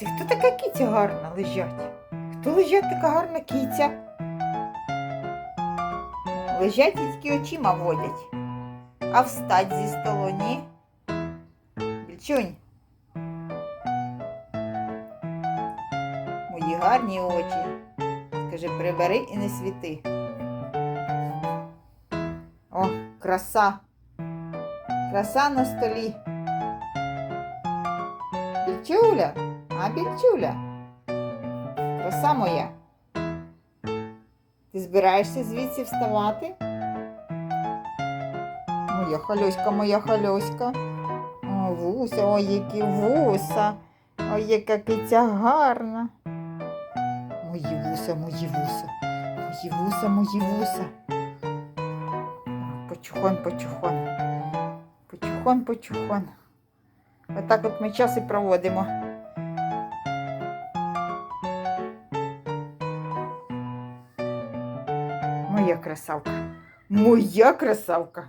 Це хто така киця гарна лежать? Хто лежать така гарна киця? Лежать тільки очима водять. А встать зі столу, ні? Більчунь. Мої гарні очі. Скажи, прибери і не світи. О, краса. Краса на столі. Більчуля, а більчуля. Краса моя. Ти збираєшся звідси вставати? Моя хальоська, моя хальоська. О, вуса, ой, які вуса. Ой, яка киця гарна. Мої вуса, мої вуса. Мої вуса, мої вуса. Почухон, почухон. Почухон, почухон. Отак от ми час і проводимо. Моя красавка. Моя красавка.